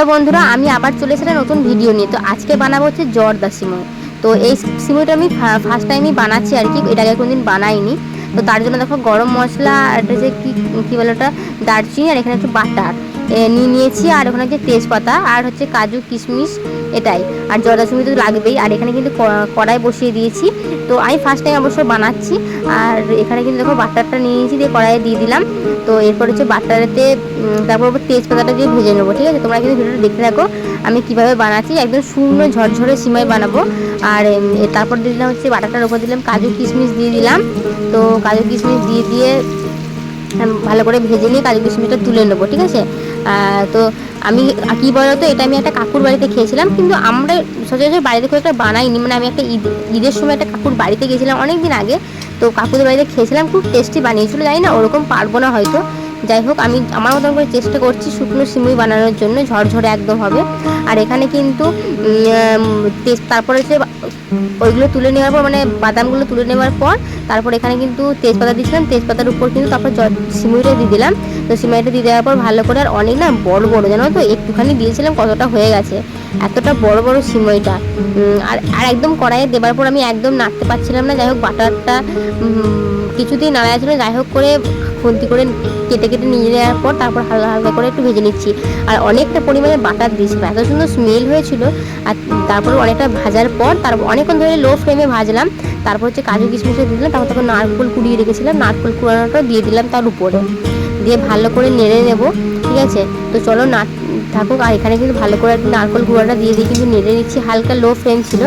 তো বন্ধুরা, আমি আবার চলে এসেছি একটা নতুন ভিডিও নিয়ে। তো আজকে বানাবো হচ্ছে জর্দা সিমই। তো এই সিমইটা আমি ফার্স্ট টাইমই বানাচ্ছি আর কি, এটা আগে কোনোদিন বানাইনি। তো তার জন্য দেখো গরম মশলা আর যে কী কী বলে ওটা, দারচিনি আর এখানে একটু বাটার। নিয়ে নিয়েছি আর ওখানে হচ্ছে তেজপাতা আর হচ্ছে কাজু কিশমিশ এটাই। আর জর্দা সিমই তো লাগবেই। আর এখানে কিন্তু কড়াই বসিয়ে দিয়েছি। তো আমি ফার্স্ট টাইম অবশ্য বানাচ্ছি। আর এখানে কিন্তু দেখো বাটারটা নিয়ে নিয়েছি, দিয়ে কড়াইয়ে দিয়ে দিলাম। তো এরপর হচ্ছে বাটারেতে তারপর তেজপাতাটা দিয়ে ভেজে নেব, ঠিক আছে? তোমরা কিন্তু ভিডিওটা দেখতে থাকো। আমি কীভাবে বানাচ্ছি, একদম শুকনো ঝরঝরে সিমাই বানাবো। আর তারপর দিয়ে দিলাম হচ্ছে বাটারটার উপর দিলাম কাজু কিশমিশ দিয়ে দিলাম। তো কাজু কিশমিশ দিয়ে দিয়ে ভালো করে ভেজে নিয়ে কাজু কিশমিশটা তুলে নেব, ঠিক আছে? তো আমি কি বলতো, এটা আমি একটা কাকুর বাড়িতে খেয়েছিলাম, কিন্তু আমরা সচরাচর বাড়িতে খুব একটা বানাইনি। মানে আমি একটা ঈদ, ঈদের সময় একটা কাকুর বাড়িতে গেছিলাম অনেক দিন আগে, তো কাকুদের বাড়িতে খেয়েছিলাম, খুব টেস্টি বানিয়েছিল, জানি না, ওরকম পারব না হয়তো। যাই হোক, আমি আমার মতন করে চেষ্টা করছি শুকনো সিমুই বানানোর জন্য, ঝরঝরে একদম হবে। আর এখানে কিন্তু তারপরে হচ্ছে ওইগুলো তুলে নেওয়ার পর মানে বাদামগুলো তুলে নেওয়ার পর, তারপর এখানে কিন্তু তেজপাতা দিয়েছিলাম, তেজপাতার উপর কিন্তু তারপর সিমুইটা দিয়ে দিলাম। তো সিমুইটা দিয়ে দেওয়ার পর ভালো করে আর অনেক না বড় বড়, জানো তো, একটুখানি দিয়েছিলাম, কতটা হয়ে গেছে। এতটা বড় বড় সিমইটা। আর আর একদম কড়াইয়ে দেবার পর আমি একদম নাড়তে পারছিলাম না, যাই হোক, বাটারটা কিছুতেই নাড়া ছিল যাই হোক করে খুন্তি করে কেটে কেটে নিয়ে নেওয়ার পর তারপর হালকা হালকা করে একটু ভেজে নিচ্ছি। আর অনেকটা পরিমাণে বাটার দিয়েছিলাম এত সুন্দর স্মেল হয়েছিল। আর তারপর অনেকটা ভাজার পর তারপর অনেকক্ষণ ধরে লো ফ্লেমে ভাজলাম। তারপর হচ্ছে কাজু কিশমিশও দিয়ে দিলাম। তারপর তখন নারকেল কুড়িয়ে রেখেছিলাম। নারকেল কুড়ানোটা দিয়ে দিলাম তার উপরে। দিয়ে ভালো করে নেড়ে নেব। ঠিক আছে? তো চলো না থাকুক। আর এখানে কিন্তু ভালো করে নারকেল গুঁড়োটা দিয়ে দিয়ে কিন্তু নেড়ে নিচ্ছি। হালকা লো ফ্লেম ছিল।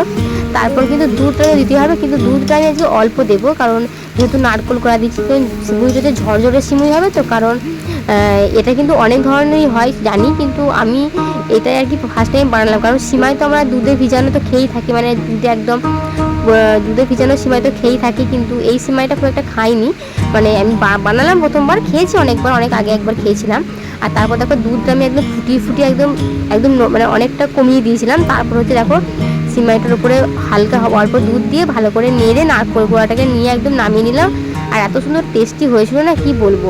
তারপর কিন্তু দুধটা দিতে হবে, কিন্তু দুধটা আমি আজকে অল্প দেবো, কারণ যেহেতু নারকেল করা দিচ্ছি, তো সিমুইটা যে ঝরঝরে সিমুই হবে তো, কারণ এটা কিন্তু অনেক ধরনেরই হয়, জানি, কিন্তু আমি এটাই আর কি ফার্স্ট টাইম বানালাম, কারণ সিমাই তো আমরা দুধে ভিজানো তো খেয়েই থাকি মানে দুধে একদম দুধে ভিজানো সিমাই তো খেয়েই থাকি, কিন্তু এই সিমাইটা খুব একটা খাইনি মানে আমি বানালাম প্রথমবার, খেয়েছি অনেকবার, অনেক আগে একবার খেয়েছিলাম, আর তারপর দেখো দুধটা আমি একদম ফুটিয়ে ফুটিয়ে একদম একদম মানে অনেকটা কমিয়ে দিয়েছিলাম, তারপর হচ্ছে দেখো সিমাইটার উপরে হালকা অল্প দুধ দিয়ে ভালো করে নেড়ে নারকোল গোড়াটাকে নিয়ে একদম নামিয়ে নিলাম। আর এত সুন্দর টেস্টি হয়েছিল না, কি বলব?